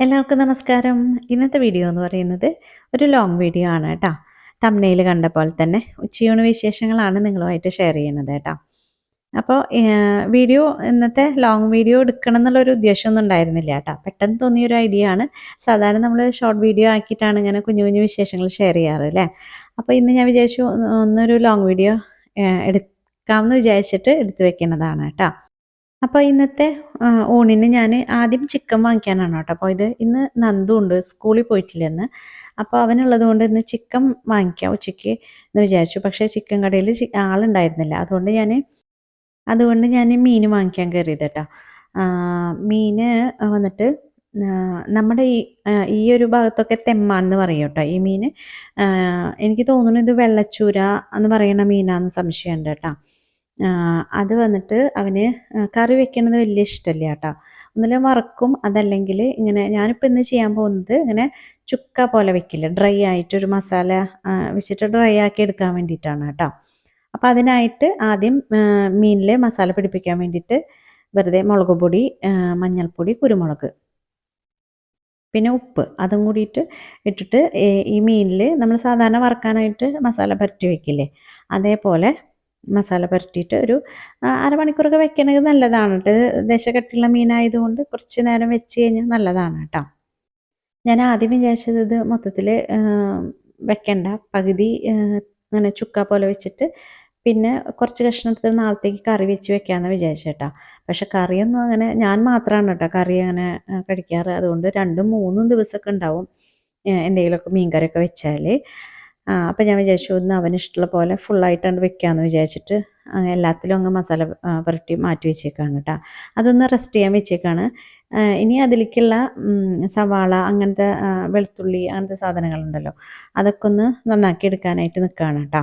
എല്ലാവർക്കും നമസ്കാരം. ഇന്നത്തെ വീഡിയോ എന്ന് പറയുന്നത് ഒരു ലോങ് വീഡിയോ ആണ് കേട്ടോ. തമ്മനയിൽ കണ്ട പോലെ തന്നെ ഉച്ചയൂണ് വിശേഷങ്ങളാണ് നിങ്ങളുമായിട്ട് ഷെയർ ചെയ്യുന്നത് കേട്ടോ. അപ്പോൾ വീഡിയോ ഇന്നത്തെ ലോങ് വീഡിയോ എടുക്കണം എന്നുള്ളൊരു ഉദ്ദേശമൊന്നും ഉണ്ടായിരുന്നില്ല കേട്ടോ. പെട്ടെന്ന് തോന്നിയൊരു ഐഡിയ ആണ്. സാധാരണ നമ്മൾ ഷോർട്ട് വീഡിയോ ആക്കിയിട്ടാണ് ഇങ്ങനെ കുഞ്ഞു കുഞ്ഞു വിശേഷങ്ങൾ ഷെയർ ചെയ്യാറ് അല്ലേ? അപ്പോൾ ഇന്ന് ഞാൻ വിചാരിച്ചു ഒന്നൊരു ലോങ് വീഡിയോ എടുക്കാമെന്ന് വിചാരിച്ചിട്ട് എടുത്തു വെക്കുന്നതാണ് കേട്ടോ. അപ്പോൾ ഇന്നത്തെ ഊണിന് ഞാൻ ആദ്യം ചിക്കൻ വാങ്ങിക്കാനാണ് കേട്ടോ. അപ്പോൾ ഇത് ഇന്ന് നന്ദു ഉണ്ട് സ്കൂളിൽ പോയിട്ടില്ലെന്ന് അപ്പോൾ അവനുള്ളത് കൊണ്ട് ഇന്ന് ചിക്കൻ വാങ്ങിക്കാം ഉച്ചയ്ക്ക് എന്ന് വിചാരിച്ചു. പക്ഷേ ചിക്കൻ കടയിൽ ആളുണ്ടായിരുന്നില്ല. അതുകൊണ്ട് ഞാൻ അതുകൊണ്ട് ഞാൻ മീൻ വാങ്ങിക്കാൻ കയറിയത് കേട്ടോ. മീൻ വന്നിട്ട് നമ്മുടെ ഈ ഈ ഒരു ഭാഗത്തൊക്കെ തെമ്മാൻ എന്ന് പറയും കേട്ടോ. ഈ മീൻ എനിക്ക് തോന്നുന്നു ഇത് വെള്ളച്ചൂര എന്ന് പറയുന്ന മീനാന്ന് സംശയമുണ്ട് കേട്ടോ. അത് വന്നിട്ട് അവന് കറി വെക്കണത് വലിയ ഇഷ്ടമല്ല കേട്ടോ ഒന്നിലും വറക്കും അതല്ലെങ്കിൽ ഇങ്ങനെ ഞാനിപ്പോൾ ഇന്ന് ചെയ്യാൻ പോകുന്നത് ഇങ്ങനെ ചുക്ക പോലെ വെക്കില്ല ഡ്രൈ ആയിട്ട് ഒരു മസാല വെച്ചിട്ട് ഡ്രൈ ആക്കി എടുക്കാൻ വേണ്ടിയിട്ടാണ് കേട്ടോ അപ്പോൾ അതിനായിട്ട് ആദ്യം മീനിൽ മസാല പിടിപ്പിക്കാൻ വേണ്ടിയിട്ട് വെറുതെ മുളക് പൊടി മഞ്ഞൾപ്പൊടി കുരുമുളക് പിന്നെ ഉപ്പ് അതും കൂടിയിട്ട് ഇട്ടിട്ട് ഈ മീനിൽ നമ്മൾ സാധാരണ വറക്കാനായിട്ട് മസാല പരട്ടി വയ്ക്കില്ലേ അതേപോലെ മസാല പുരട്ടിയിട്ട് ഒരു അരമണിക്കൂറൊക്കെ വെക്കണമെങ്കിൽ നല്ലതാണ് കേട്ടോ. ദശകട്ടിയുള്ള മീനായതുകൊണ്ട് കുറച്ച് നേരം വെച്ച് കഴിഞ്ഞാൽ നല്ലതാണ് കേട്ടോ. ഞാൻ ആദ്യം വിചാരിച്ചത് ഇത് മൊത്തത്തിൽ വെക്കണ്ട. പകുതി അങ്ങനെ ചുക്ക പോലെ വെച്ചിട്ട് പിന്നെ കുറച്ച് കഷ്ണം എടുത്ത് നാളത്തേക്ക് കറി വെച്ച് വെക്കാമെന്ന് വിചാരിച്ചേട്ടാ പക്ഷെ കറിയൊന്നും അങ്ങനെ ഞാൻ മാത്രമാണ് കേട്ടോ കറി അങ്ങനെ കഴിക്കാറ്. അതുകൊണ്ട് രണ്ടും മൂന്നും ദിവസമൊക്കെ ഉണ്ടാവും എന്തെങ്കിലുമൊക്കെ മീൻകറിയൊക്കെ വെച്ചാൽ അപ്പോൾ ഞാൻ വിചാരിച്ചു ഒന്ന് അവന് ഇഷ്ടമുള്ള പോലെ ഫുള്ളായിട്ടാണ് വെക്കാമെന്ന് വിചാരിച്ചിട്ട് എല്ലാത്തിലും അങ്ങ് മസാല പുരട്ടി മാറ്റി വെച്ചേക്കാണ് കേട്ടോ. അതൊന്ന് റെസ്റ്റ് ചെയ്യാൻ വെച്ചേക്കാണ്. ഇനി അതിലേക്കുള്ള സവാള അങ്ങനത്തെ വെളുത്തുള്ളി അങ്ങനത്തെ സാധനങ്ങളുണ്ടല്ലോ അതൊക്കെ ഒന്ന് നന്നാക്കി എടുക്കാനായിട്ട് നിൽക്കുകയാണ് കേട്ടോ.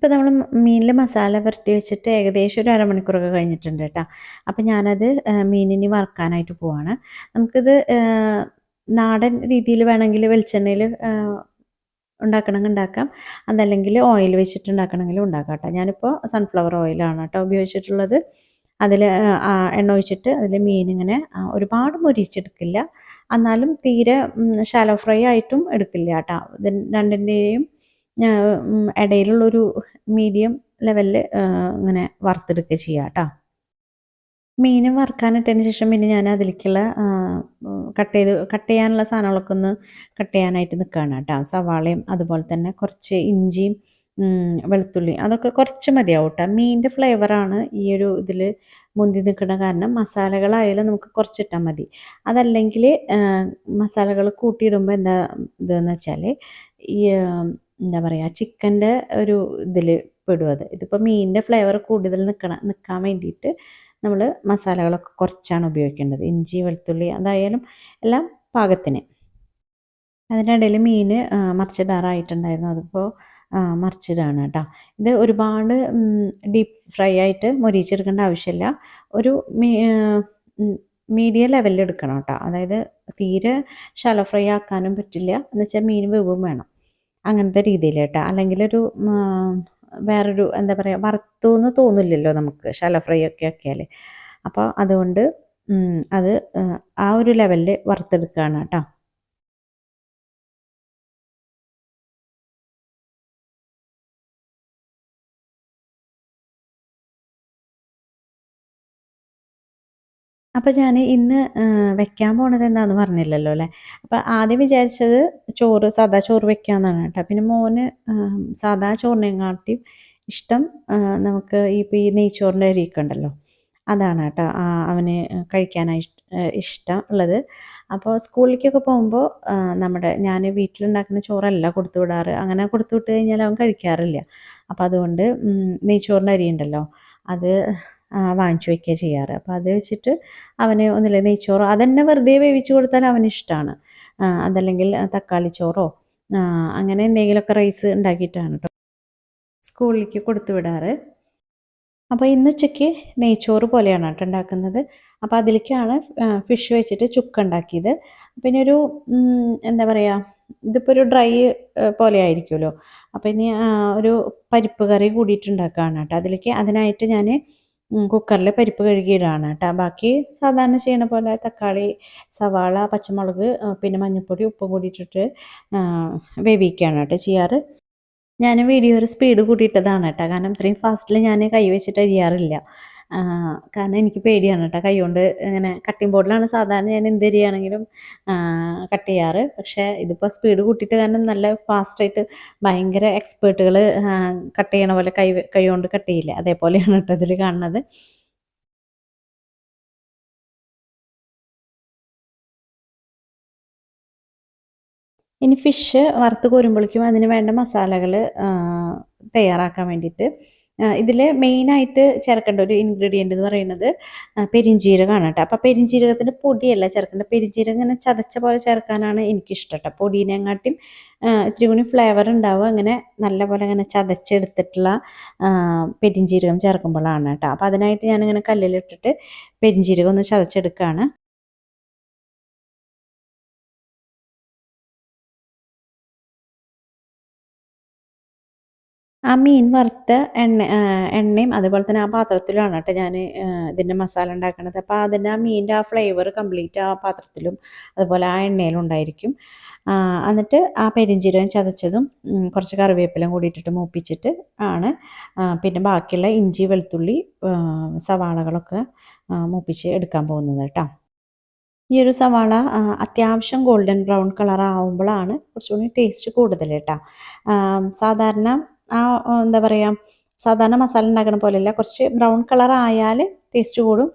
ഇപ്പോൾ നമ്മൾ മീനിൽ മസാല പുരട്ടി വെച്ചിട്ട് ഏകദേശം ഒരു അരമണിക്കൂറൊക്കെ കഴിഞ്ഞിട്ടുണ്ട് കേട്ടോ. അപ്പോൾ ഞാനത് മീനിനി വറക്കാനായിട്ട് പോവാണ്. നമുക്കിത് നാടൻ രീതിയിൽ വേണമെങ്കിൽ വെളിച്ചെണ്ണയിൽ ഉണ്ടാക്കണമെങ്കിൽ ഉണ്ടാക്കാം. അതല്ലെങ്കിൽ ഓയിൽ വെച്ചിട്ട് ഉണ്ടാക്കണമെങ്കിലും ഉണ്ടാക്കാം കേട്ടോ. ഞാനിപ്പോൾ സൺഫ്ലവർ ഓയിലാണ് കേട്ടോ ഉപയോഗിച്ചിട്ടുള്ളത്. അതിൽ എണ്ണ ഒഴിച്ചിട്ട് അതിൽ മീനിങ്ങനെ ഒരുപാട് മുരിച്ചെടുക്കില്ല എന്നാലും തീരെ ഷാലോ ഫ്രൈ ആയിട്ടും എടുക്കില്ല കേട്ടോ. രണ്ടിന്റെയും ഇടയിലുള്ളൊരു മീഡിയം ലെവലിൽ ഇങ്ങനെ വറുത്തെടുക്കുക ചെയ്യുക കേട്ടോ മീൻ വറുക്കാനിട്ടതിന് ശേഷം പിന്നെ ഞാൻ അതിലേക്കുള്ള കട്ട് ചെയ്ത് കട്ട് ചെയ്യാനുള്ള സാധനങ്ങളൊക്കെ ഒന്ന് കട്ട് ചെയ്യാനായിട്ട് നിൽക്കുകയാണ് കേട്ടോ സവാളയും അതുപോലെ തന്നെ കുറച്ച് ഇഞ്ചിയും വെളുത്തുള്ളി അതൊക്കെ കുറച്ച് മതിയാവും കേട്ടോ മീനിന്റെ ഫ്ലേവറാണ് ഈ ഒരു ഇതിൽ മുന്തി നിൽക്കുന്ന കാരണം മസാലകളായാലും നമുക്ക് കുറച്ചിട്ടാൽ മതി. അതല്ലെങ്കിൽ മസാലകൾ കൂട്ടിയിടുമ്പോൾ എന്താ ഇതെന്ന് വെച്ചാൽ ഈ എന്താ പറയുക ചിക്കന്റെ ഒരു ഇതിൽ പെടും അത്. ഇതിപ്പോൾ മീനിന്റെ ഫ്ലേവർ കൂടുതൽ നിൽക്കണം നിൽക്കാൻ വേണ്ടിയിട്ട് നമ്മൾ മസാലകളൊക്കെ കുറച്ചാണ് ഉപയോഗിക്കേണ്ടത്. ഇഞ്ചി വെളുത്തുള്ളി അതായാലും എല്ലാം പാകത്തിന്. അതിന്റെ ഇടയിൽ മീൻ മറിച്ചിടാറായിട്ടുണ്ടായിരുന്നു. അതിപ്പോൾ മറിച്ചിടാണ് കേട്ടോ ഇത് ഒരുപാട് ഡീപ്പ് ഫ്രൈ ആയിട്ട് മൊരിച്ചെടുക്കേണ്ട ആവശ്യമില്ല ഒരു മീഡിയം ലെവലിൽ എടുക്കണം കേട്ടോ അതായത് തീരെ ഷാലോ ഫ്രൈ ആക്കാനും പറ്റില്ല. എന്ന് വെച്ചാൽ മീൻ വേവും വേണം. അങ്ങനത്തെ രീതിയിൽ കേട്ടോ അല്ലെങ്കിൽ ഒരു വേറൊരു എന്താ പറയുക വറുത്തു എന്ന് തോന്നില്ലല്ലോ നമുക്ക് ഷല ഫ്രൈ ഒക്കെ ആക്കിയാൽ അപ്പോൾ അതുകൊണ്ട് അത് ആ ഒരു ലെവലിൽ വറുത്തെടുക്കുകയാണ് കേട്ടോ. അപ്പോൾ ഞാൻ ഇന്ന് വെക്കാൻ പോണത് എന്താണെന്ന് പറഞ്ഞില്ലല്ലോ അല്ലേ? അപ്പോൾ ആദ്യം വിചാരിച്ചത് ചോറ് സാദാ ചോറ് വെക്കാമെന്നാണ് കേട്ടോ. പിന്നെ മോന് സാദാ ചോറിനെക്കാട്ടിയും ഇഷ്ടം നമുക്ക് ഇപ്പോൾ ഈ നെയ്ച്ചോറിന്റെ അരിയൊക്കെ ഉണ്ടല്ലോ. അതാണ് കേട്ടോ അവന് കഴിക്കാനായി ഇഷ്ടം ഉള്ളത്. അപ്പോൾ സ്കൂളിലേക്കൊക്കെ പോകുമ്പോൾ നമ്മുടെ ഞാൻ വീട്ടിലുണ്ടാക്കുന്ന ചോറല്ല കൊടുത്തു വിടാറ്. അങ്ങനെ കൊടുത്തു വിട്ട് കഴിഞ്ഞാൽ അവൻ കഴിക്കാറില്ല. അപ്പോൾ അതുകൊണ്ട് നെയ്ച്ചോറിന്റെ അരി ഉണ്ടല്ലോ. അത് വാങ്ങിച്ചു വയ്ക്കുക ചെയ്യാറ്. അപ്പോൾ അത് വെച്ചിട്ട് അവന് ഒന്നില്ല നെയ്ച്ചോറോ അതന്നെ വെറുതെ വേവിച്ച് കൊടുത്താൽ അവന് ഇഷ്ടമാണ് അതല്ലെങ്കിൽ തക്കാളി ചോറോ അങ്ങനെ എന്തെങ്കിലുമൊക്കെ റൈസ് ഉണ്ടാക്കിയിട്ടാണ് കേട്ടോ സ്കൂളിലേക്ക് കൊടുത്തു വിടാറ്. അപ്പോൾ ഇന്ന് ഉച്ചയ്ക്ക് നെയ്ച്ചോറ് പോലെയാണ് കേട്ടോ ഉണ്ടാക്കുന്നത്. അപ്പോൾ അതിലേക്കാണ് ഫിഷ് വെച്ചിട്ട് ചുക്ക ഉണ്ടാക്കിയത്. പിന്നെ ഒരു എന്താ പറയുക ഇതിപ്പോൾ ഒരു ഡ്രൈ പോലെ ആയിരിക്കുമല്ലോ. അപ്പോൾ ഇനി ഒരു പരിപ്പ് കറി കൂടിയിട്ടുണ്ടാക്കുകയാണ് കേട്ടോ അതിലേക്ക് അതിനായിട്ട് ഞാൻ കുക്കറിൽ പരിപ്പ് കഴുകിയിടാണ് കേട്ടോ ബാക്കി സാധാരണ ചെയ്യണ പോലെ തക്കാളി സവാള പച്ചമുളക് പിന്നെ മഞ്ഞൾപ്പൊടി ഉപ്പ് കൂടിയിട്ടിട്ട് വേവിക്കുകയാണ് കേട്ടോ ചെയ്യാറ്. ഞാൻ വീഡിയോ ഒരു സ്പീഡ് കൂട്ടിയിട്ടതാണ് കേട്ടോ കാരണം ഇത്രയും ഫാസ്റ്റിൽ ഞാൻ കൈ വെച്ചിട്ട് അരിയാറില്ല കാരണം എനിക്ക് പേടിയാണ് കേട്ടോ. കൈകൊണ്ട് ഇങ്ങനെ കട്ടിംഗ് ബോർഡിലാണ് സാധാരണ ഞാൻ എന്ത് ചെയ്യുകയാണെങ്കിലും കട്ട് ചെയ്യാറ്. പക്ഷേ ഇതിപ്പോൾ സ്പീഡ് കൂട്ടിയിട്ട് കാരണം നല്ല ഫാസ്റ്റായിട്ട് ഭയങ്കര എക്സ്പേർട്ടുകൾ കട്ട് ചെയ്യണ പോലെ കൈ കൈ കൊണ്ട് കട്ട് ചെയ്യില്ല? അതേപോലെയാണ് കേട്ടോ ഇതിൽ കാണുന്നത്. ഇനി ഫിഷ് വറുത്ത് കോരുമ്പോഴേക്കും അതിന് വേണ്ട മസാലകൾ തയ്യാറാക്കാൻ വേണ്ടിയിട്ട്. ഇതിൽ മെയിനായിട്ട് ചേർക്കേണ്ട ഒരു ഇൻഗ്രീഡിയന്റ് എന്ന് പറയുന്നത് പെരിഞ്ജീരകമാണ് കേട്ടോ. അപ്പോൾ പെരിഞ്ജീരകത്തിന്റെ പൊടിയല്ല ചേർക്കേണ്ടത്. പെരിഞ്ജീരകം ഇങ്ങനെ ചതച്ച പോലെ ചേർക്കാനാണ് എനിക്കിഷ്ടം കേട്ടോ. പൊടീനെങ്ങാട്ടിയും ഇത്തിരി കൂടി ഫ്ലേവർ ഉണ്ടാവുക അങ്ങനെ നല്ല പോലെ ഇങ്ങനെ ചതച്ചെടുത്തിട്ടുള്ള പെരിഞ്ജീരകം ചേർക്കുമ്പോഴാണ് കേട്ടോ. അപ്പോൾ അതിനായിട്ട് ഞാനിങ്ങനെ കല്ലിലിട്ടിട്ട് പെരിഞ്ജീരകം ഒന്ന് ചതച്ചെടുക്കുകയാണ് ആ മീൻ വറുത്ത എണ്ണ എണ്ണയും അതുപോലെ തന്നെ ആ പാത്രത്തിലാണ് കേട്ടോ ഞാൻ ഇതിന്റെ മസാല ഉണ്ടാക്കുന്നത് അപ്പോൾ അതിന്റെ ആ മീനിന്റെ ആ ഫ്ലേവർ കംപ്ലീറ്റ് ആ പാത്രത്തിലും അതുപോലെ ആ എണ്ണയിലും ഉണ്ടായിരിക്കും. എന്നിട്ട് ആ പെരിഞ്ചീരകം ചതച്ചതും കുറച്ച് കറിവേപ്പിലും കൂടി ഇട്ടിട്ട് മൂപ്പിച്ചിട്ട് ആണ് പിന്നെ ബാക്കിയുള്ള ഇഞ്ചി വെളുത്തുള്ളി സവാളകളൊക്കെ മൂപ്പിച്ച് എടുക്കാൻ പോകുന്നത് കേട്ടോ. ഈ ഒരു സവാള അത്യാവശ്യം ഗോൾഡൻ ബ്രൗൺ കളർ ആവുമ്പോഴാണ് കുറച്ചുകൂടി ടേസ്റ്റ് കൂടുതൽ കേട്ടോ. സാധാരണ ആ എന്താ പറയുക സാധാരണ മസാല ഉണ്ടാക്കണ പോലെയല്ല. കുറച്ച് ബ്രൗൺ കളർ ആയാൽ ടേസ്റ്റ് കൂടും.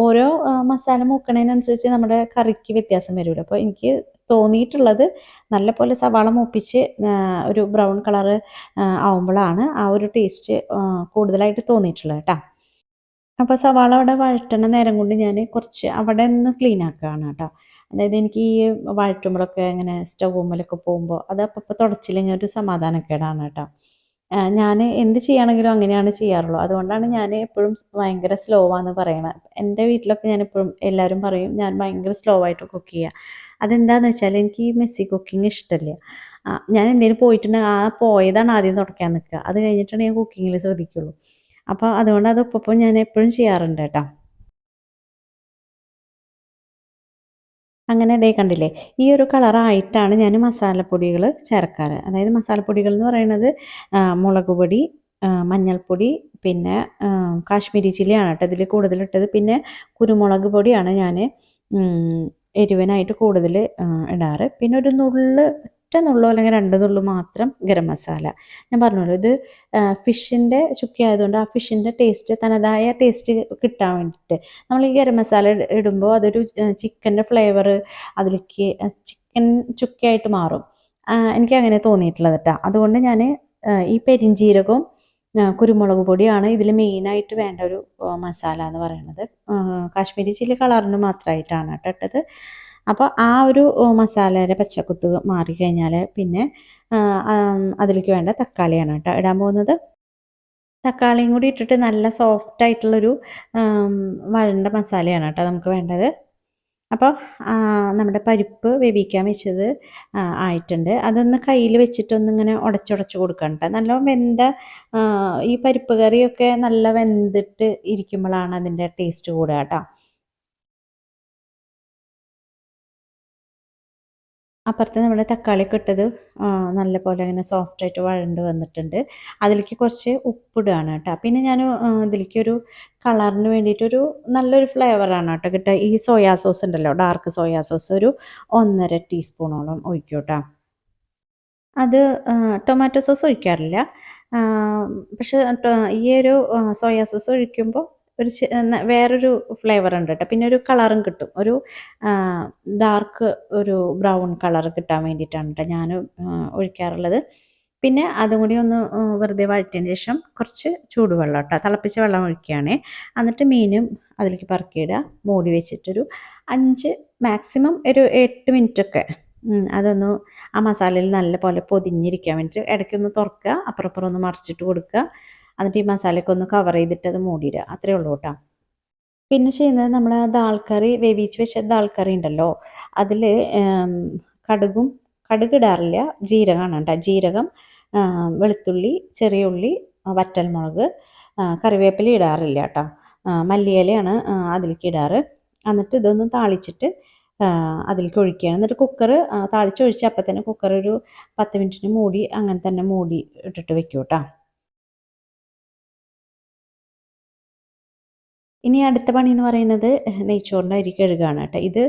ഓരോ മസാല മൂക്കണതിനനുസരിച്ച് നമ്മുടെ കറിക്ക് വ്യത്യാസം വരുമല്ലോ അപ്പോൾ എനിക്ക് തോന്നിയിട്ടുള്ളത് നല്ല പോലെ സവാള മൂപ്പിച്ച് ഒരു ബ്രൗൺ കളർ ആവുമ്പോഴാണ് ആ ഒരു ടേസ്റ്റ് കൂടുതലായിട്ട് തോന്നിയിട്ടുള്ളത് കേട്ടോ അപ്പോൾ സവാള അവിടെ വഴറ്റണ നേരം കൊണ്ട് ഞാൻ കുറച്ച് അവിടെ ഒന്ന് ക്ലീൻ ആക്കുകയാണ് കേട്ടോ അതായത് എനിക്ക് ഈ വഴറ്റുമ്പോഴൊക്കെ ഇങ്ങനെ സ്റ്റൗമ്മലൊക്കെ പോകുമ്പോൾ അത് അപ്പം തുടച്ചില്ലെങ്കിൽ ഒരു സമാധാനക്കേടാണ് കേട്ടോ ഞാൻ എന്ത് ചെയ്യുകയാണെങ്കിലും അങ്ങനെയാണ് ചെയ്യാറുള്ളൂ. അതുകൊണ്ടാണ് ഞാൻ എപ്പോഴും ഭയങ്കര സ്ലോ ആണെന്ന് പറയണത് എന്റെ വീട്ടിലൊക്കെ ഞാൻ എപ്പോഴും എല്ലാവരും പറയും ഞാൻ ഭയങ്കര സ്ലോ ആയിട്ട് കുക്ക് ചെയ്യുക അതെന്താണെന്ന് വെച്ചാൽ എനിക്ക് മെസ്സി കുക്കിംഗ് ഇഷ്ടമല്ല ഞാൻ എന്തെങ്കിലും പോയിട്ടുണ്ടെങ്കിൽ ആ പോയതാണ് ആദ്യം തുടക്കാൻ നിൽക്കുക. അത് കഴിഞ്ഞിട്ടാണ് ഞാൻ കുക്കിങ്ങിൽ ശ്രദ്ധിക്കുള്ളൂ. അപ്പോൾ അതുകൊണ്ട് അത് ഞാൻ എപ്പോഴും ചെയ്യാറുണ്ട് കേട്ടോ. അങ്ങനെ ദേ കണ്ടില്ലേ ഈ ഒരു കളറായിട്ടാണ് ഞാൻ മസാലപ്പൊടികൾ ചേർക്കാറ്. അതായത് മസാലപ്പൊടികൾ എന്ന് പറയുന്നത് മുളക് പൊടി മഞ്ഞൾപ്പൊടി പിന്നെ കാശ്മീരി ചില്ലിയാണ് കേട്ടോ ഇതിൽ കൂടുതലിട്ടത്. പിന്നെ കുരുമുളക് പൊടിയാണ് ഞാൻ എരിവനായിട്ട് കൂടുതൽ ഇടാറ്. പിന്നെ ഒരു നുള്ള് ഒറ്റ നുള്ളോ അല്ലെങ്കിൽ രണ്ടെന്നുള്ളൂ നുള്ളു മാത്രം ഗരം മസാല. ഞാൻ പറഞ്ഞല്ലോ ഇത് ഫിഷിന്റെ ചുക്കി ആയതുകൊണ്ട് ആ ഫിഷിന്റെ ടേസ്റ്റ് തനതായ ടേസ്റ്റ് കിട്ടാൻ വേണ്ടിയിട്ട്. നമ്മൾ ഈ ഗരം മസാല ഇടുമ്പോൾ അതൊരു ചിക്കന്റെ ഫ്ലേവർ അതിലേക്ക് ചിക്കൻ ചുക്കയായിട്ട് മാറും. എനിക്ക് അങ്ങനെ തോന്നിയിട്ടുള്ളത് കേട്ടോ അതുകൊണ്ട് ഞാൻ ഈ പെരിഞ്ചീരകവും കുരുമുളക് പൊടിയാണ് ഇതിൽ മെയിനായിട്ട് വേണ്ട ഒരു മസാല എന്ന് പറയുന്നത് കാശ്മീരി ചില്ലി കളറിന് മാത്രമായിട്ടാണ് കേട്ടോ ഇട്ടത്. അപ്പോൾ ആ ഒരു മസാലയുടെ പച്ചക്കുത്ത് മാറിക്കഴിഞ്ഞാൽ പിന്നെ അതിലേക്ക് വേണ്ട തക്കാളിയാണ് കേട്ടോ ഇടാൻ പോകുന്നത്. തക്കാളിയും കൂടി ഇട്ടിട്ട് നല്ല സോഫ്റ്റ് ആയിട്ടുള്ളൊരു വഴണ്ട മസാലയാണ് കേട്ടോ നമുക്ക് വേണ്ടത്. അപ്പോൾ നമ്മുടെ പരിപ്പ് വേവിക്കാൻ വെച്ചത് ആയിട്ടുണ്ട്. അതൊന്ന് കയ്യിൽ വെച്ചിട്ടൊന്നിങ്ങനെ ഉടച്ചുടച്ച് കൊടുക്കണം കേട്ടോ. നല്ല വെന്ത ഈ പരിപ്പ് കറിയൊക്കെ നല്ല വെന്തിട്ട് ഇരിക്കുമ്പോഴാണ് അതിന്റെ ടേസ്റ്റ് കൂടുക കേട്ടോ. അപ്പുറത്ത് നമ്മുടെ തക്കാളി ഇട്ടത് നല്ല പോലെ സോഫ്റ്റ് സോഫ്റ്റായിട്ട് വഴണ്ട് വന്നിട്ടുണ്ട്. അതിലേക്ക് കുറച്ച് ഉപ്പിടുകയാണ് കേട്ടോ. പിന്നെ ഞാൻ ഇതിലേക്ക് ഒരു കളറിന് വേണ്ടിയിട്ടൊരു നല്ലൊരു ഫ്ലേവറാണ് കേട്ടോ കിട്ടുക. ഈ സോയാ സോസ് ഉണ്ടല്ലോ ഡാർക്ക് സോയാ സോസ് ഒരു ഒന്നര ടീസ്പൂണോളം ഒഴിക്കും കേട്ടോ. അത് ടൊമാറ്റോ സോസ് ഒഴിക്കാറില്ല. പക്ഷെ ഈ ഒരു സോയാ സോസ് ഒഴിക്കുമ്പോൾ ഒരു വേറൊരു ഫ്ലേവർ ഉണ്ട് കേട്ടോ. പിന്നെ ഒരു കളറും കിട്ടും. ഒരു ഡാർക്ക് ഒരു ബ്രൗൺ കളർ കിട്ടാൻ വേണ്ടിയിട്ടാണ് കേട്ടോ ഞാൻ ഒഴിക്കാറുള്ളത്. പിന്നെ അതും കൂടി ഒന്ന് വെറുതെ വഴറ്റിയതിന് ശേഷം കുറച്ച് ചൂടുവെള്ളം കേട്ടോ. തിളപ്പിച്ച വെള്ളം ഒഴിക്കുകയാണ്. എന്നിട്ട് മീനും അതിലേക്ക് പറക്കിയിടുക. മൂടി വെച്ചിട്ടൊരു അഞ്ച് മാക്സിമം ഒരു എട്ട് മിനിറ്റൊക്കെ അതൊന്ന് ആ മസാലയിൽ നല്ല പോലെ പൊതിഞ്ഞിരിക്കാൻ വേണ്ടിയിട്ട് ഇടയ്ക്കൊന്ന് തുറക്കുക. അപ്പുറം അപ്പുറം ഒന്ന് മറിച്ചിട്ട് കൊടുക്കുക. എന്നിട്ട് ഈ മസാലയൊക്കെ ഒന്ന് കവർ ചെയ്തിട്ട് അത് മൂടിയിടുക. അത്രേ ഉള്ളൂ കേട്ടോ. പിന്നെ ചെയ്യുന്നത് നമ്മൾ ദാൾ കറി വേവിച്ച് വെച്ച ദാൾക്കറി കറി ഉണ്ടല്ലോ അതിൽ കടുകും കടുക് ഇടാറില്ല ജീരകമാണ് കേട്ടോ. ജീരകം വെളുത്തുള്ളി ചെറിയ ഉള്ളി വറ്റൽമുളക് കറിവേപ്പില ഇടാറില്ല കേട്ടോ. മല്ലിയിലയാണ് അതിലേക്ക് ഇടാറ്. എന്നിട്ട് ഇതൊന്ന് താളിച്ചിട്ട് അതിലേക്ക് ഒഴിക്കുകയാണ്. എന്നിട്ട് കുക്കർ താളിച്ചൊഴിച്ച് അപ്പം തന്നെ കുക്കർ ഒരു പത്ത് മിനിറ്റിന് മൂടി അങ്ങനെ തന്നെ മൂടി ഇട്ടിട്ട് വെക്കും കേട്ടോ. ഇനി അടുത്ത പണി എന്ന് പറയുന്നത് നെയ്ച്ചോറിന്റെ അരി കഴുകാണ് കേട്ടോ. ഇത്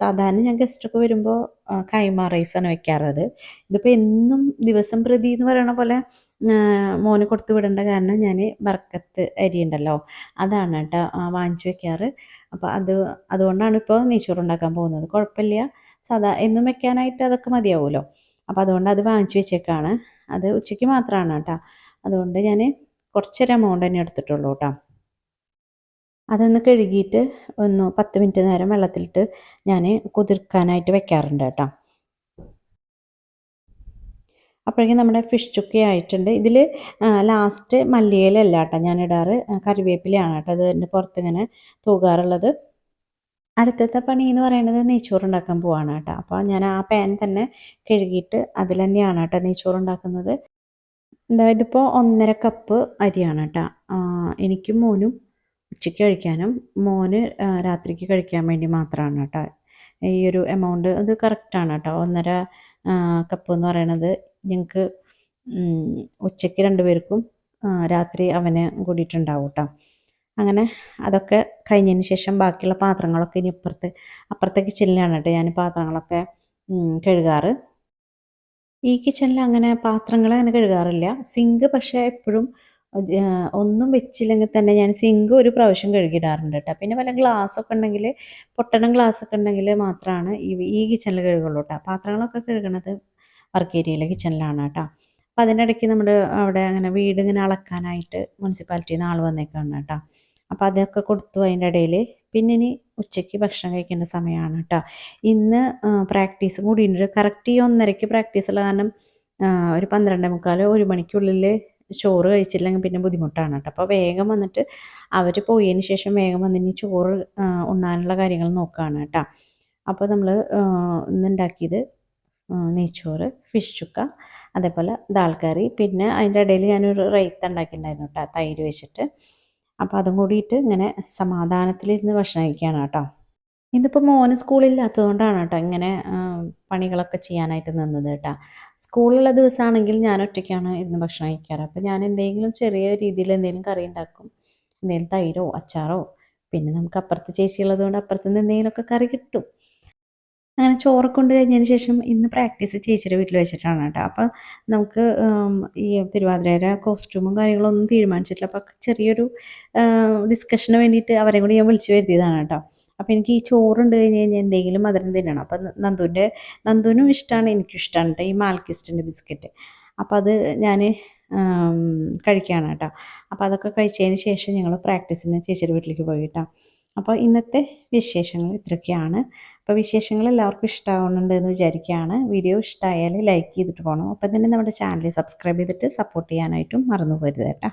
സാധാരണ ഞാൻ ഗസ്റ്റൊക്കെ വരുമ്പോൾ കൈമ റൈസാണ് വെക്കാറത് ഇതിപ്പോൾ എന്നും ദിവസം പ്രതി എന്ന് പറയണ പോലെ മോന് കൊടുത്തു വിടേണ്ട കാരണം ഞാൻ ബർക്കത്ത് അരി ഉണ്ടല്ലോ അതാണ് കേട്ടോ വാങ്ങിച്ചു വെക്കാറ്. അപ്പോൾ അത് അതുകൊണ്ടാണ് ഇപ്പോൾ നെയ്ച്ചോറ് ഉണ്ടാക്കാൻ പോകുന്നത്. കുഴപ്പമില്ല. സാധാ എന്നും വെക്കാനായിട്ട് അതൊക്കെ മതിയാവുമല്ലോ. അപ്പോൾ അതുകൊണ്ട് അത് വാങ്ങിച്ചു വെച്ചേക്കാണ്. അത് ഉച്ചയ്ക്ക് മാത്രമാണ് കേട്ടോ. അതുകൊണ്ട് ഞാൻ കുറച്ചൊരു എമൗണ്ട് തന്നെ എടുത്തിട്ടുള്ളൂ കേട്ടോ. അതൊന്ന് കഴുകിയിട്ട് ഒന്ന് പത്ത് മിനിറ്റ് നേരം വെള്ളത്തിലിട്ട് ഞാൻ കുതിർക്കാനായിട്ട് വെക്കാറുണ്ട് കേട്ടോ. അപ്പോഴേക്കും നമ്മുടെ ഫിഷ് ചുക്കി ആയിട്ടുണ്ട്. ഇതിൽ ലാസ്റ്റ് മല്ലിയിലല്ല കേട്ടോ ഞാൻ ഇടാറ് കറിവേപ്പിലയാണ് കേട്ടോ അത് എന്റെ പുറത്തിങ്ങനെ തൂകാറുള്ളത്. അടുത്തത്തെ പണി എന്ന് പറയുന്നത് നെയ്ച്ചോറ് ഉണ്ടാക്കാൻ പോവാണ് കേട്ടോ. അപ്പോൾ ഞാൻ ആ പാൻ തന്നെ കഴുകിയിട്ട് അതിൽ തന്നെയാണ് കേട്ടോ നെയ്ച്ചോറ് ഉണ്ടാക്കുന്നത്. അതായത് ഇപ്പോൾ ഒന്നര കപ്പ് അരിയാണ് കേട്ടോ. എനിക്കും മോനും ഉച്ചയ്ക്ക് കഴിക്കാനും മോന് രാത്രിക്ക് കഴിക്കാൻ വേണ്ടി മാത്രമാണ് കേട്ടോ ഈ ഒരു എമൗണ്ട് അത് കറക്റ്റാണ് കേട്ടോ ഒന്നര കപ്പ് എന്ന് പറയണത് ഞങ്ങൾക്ക് ഉച്ചയ്ക്ക് രണ്ടുപേർക്കും രാത്രി അവന് കൂടിയിട്ടുണ്ടാവും കേട്ടോ അങ്ങനെ അതൊക്കെ കഴിഞ്ഞതിന് ശേഷം ബാക്കിയുള്ള പാത്രങ്ങളൊക്കെ ഇനി ഇപ്പുറത്ത് അപ്പുറത്തെ കിച്ചണിലാണ് കേട്ടോ ഞാൻ പാത്രങ്ങളൊക്കെ കഴുകാറ്. ഈ കിച്ചണിൽ അങ്ങനെ പാത്രങ്ങൾ അങ്ങനെ കഴുകാറില്ല. സിങ്ക് പക്ഷേ എപ്പോഴും ഒന്നും വെച്ചില്ലെങ്കിൽ തന്നെ ഞാൻ സിങ്ക് ഒരു പ്രാവശ്യം കഴുകിയിടാറുണ്ട് കേട്ടോ. പിന്നെ വല്ല ഗ്ലാസ്സൊക്കെ ഉണ്ടെങ്കിൽ പൊട്ടണം ഗ്ലാസ്സൊക്കെ ഉണ്ടെങ്കിൽ മാത്രമാണ് ഈ ഈ കിച്ചണിൽ കഴുകുള്ളൂ കേട്ടോ. പാത്രങ്ങളൊക്കെ കഴുകണത് വർക്ക് ഏരിയയിലെ കിച്ചണിലാണ് കേട്ടോ. അപ്പോൾ അതിനിടയ്ക്ക് നമ്മുടെ അവിടെ അങ്ങനെ വീട് ഇങ്ങനെ അളക്കാനായിട്ട് മുനിസിപ്പാലിറ്റിയിൽ നിന്ന് ആൾ വന്നേക്കാണ് കേട്ടോ. അപ്പോൾ അതൊക്കെ കൊടുത്തു അതിന്റെ ഇടയിൽ. പിന്നെ ഇനി ഉച്ചയ്ക്ക് ഭക്ഷണം കഴിക്കേണ്ട സമയമാണ് കേട്ടോ. ഇന്ന് പ്രാക്ടീസ് കൂടിയുണ്ട് കറക്റ്റ് ഈ ഒന്നരയ്ക്ക് പ്രാക്ടീസ് ഉള്ള കാരണം ഒരു പന്ത്രണ്ടേ മുക്കാൽ ഒരു മണിക്കുള്ളിൽ ചോറ് കഴിച്ചില്ലെങ്കിൽ പിന്നെ ബുദ്ധിമുട്ടാണ് കേട്ടോ. അപ്പോൾ വേഗം വന്നിട്ട് അവർ പോയതിന് ശേഷം വേഗം വന്നിട്ട് ചോറ് ഉണ്ണാനുള്ള കാര്യങ്ങൾ നോക്കുകയാണ് കേട്ടോ. അപ്പോൾ നമ്മൾ ഇന്നുണ്ടാക്കിയത് നെയ്ച്ചോറ് ഫിഷ് ചുക്ക അതേപോലെ ദാൽ പിന്നെ അതിന്റെ ഇടയിൽ ഞാനൊരു റൈത്ത ഉണ്ടാക്കിയിട്ടുണ്ടായിരുന്നു കേട്ടോ തൈര് വെച്ചിട്ട്. അപ്പോൾ അതും കൂടിയിട്ട് ഇങ്ങനെ സമാധാനത്തിലിരുന്ന് ഭക്ഷണം കഴിക്കുകയാണ് കേട്ടോ. ഇതിപ്പോൾ മോന് സ്കൂളില്ലാത്തതുകൊണ്ടാണ് കേട്ടോ ഇങ്ങനെ പണികളൊക്കെ ചെയ്യാനായിട്ട് നിന്നത് കേട്ടോ. സ്കൂളുള്ള ദിവസമാണെങ്കിൽ ഞാൻ ഒറ്റയ്ക്കാണ് ഇരുന്ന് ഭക്ഷണം കഴിക്കാറ്. അപ്പോൾ ഞാൻ എന്തെങ്കിലും ചെറിയ രീതിയിൽ എന്തെങ്കിലും കറി ഉണ്ടാക്കും. എന്തെങ്കിലും തൈരോ അച്ചാറോ പിന്നെ നമുക്ക് അപ്പുറത്ത് ചേച്ചി ഉള്ളതുകൊണ്ട് അപ്പുറത്തുനിന്ന് എന്തെങ്കിലുമൊക്കെ കറി കിട്ടും. അങ്ങനെ ചോറ് കൊണ്ട് കഴിഞ്ഞതിന് ശേഷം ഇന്ന് പ്രാക്ടീസ് ചേച്ചിയുടെ വീട്ടിൽ വെച്ചിട്ടാണ് കേട്ടോ. അപ്പോൾ നമുക്ക് ഈ തിരുവാതിരയുടെ കോസ്റ്റ്യൂമും കാര്യങ്ങളൊന്നും തീരുമാനിച്ചിട്ടില്ല. അപ്പോൾ ചെറിയൊരു ഡിസ്കഷന് വേണ്ടിയിട്ട് അവരെ കൂടി ഞാൻ വിളിച്ചു വരുത്തിയതാണ് കേട്ടോ. അപ്പോൾ എനിക്ക് ഈ ചോറുണ്ട് കഴിഞ്ഞ് കഴിഞ്ഞാൽ എന്തെങ്കിലും മധുരം തിന്നണം. അപ്പം നന്ദുവിന്റെ നന്ദുവിനും ഇഷ്ടമാണ് എനിക്കും ഇഷ്ടമാണ് കേട്ടോ ഈ മാൽക്കിസ്റ്റിന്റെ ബിസ്ക്കറ്റ്. അപ്പോൾ അത് ഞാൻ കഴിക്കുകയാണ് കേട്ടോ അപ്പോൾ അതൊക്കെ കഴിച്ചതിന് ശേഷം ഞങ്ങൾ പ്രാക്ടീസിന് ചേച്ചിയുടെ വീട്ടിലേക്ക് പോയി കേട്ടോ അപ്പോൾ ഇന്നത്തെ വിശേഷങ്ങൾ ഇത്രയൊക്കെയാണ്. അപ്പോൾ വിശേഷങ്ങൾ എല്ലാവർക്കും ഇഷ്ടമാവുന്നുണ്ട് എന്ന് വിചാരിക്കുകയാണ്. വീഡിയോ ഇഷ്ടമായാൽ ലൈക്ക് ചെയ്തിട്ട് പോകണം അപ്പം തന്നെ നമ്മുടെ ചാനൽ സബ്സ്ക്രൈബ് ചെയ്തിട്ട് സപ്പോർട്ട് ചെയ്യാനായിട്ടും മറന്നു പോരുത് കേട്ടോ.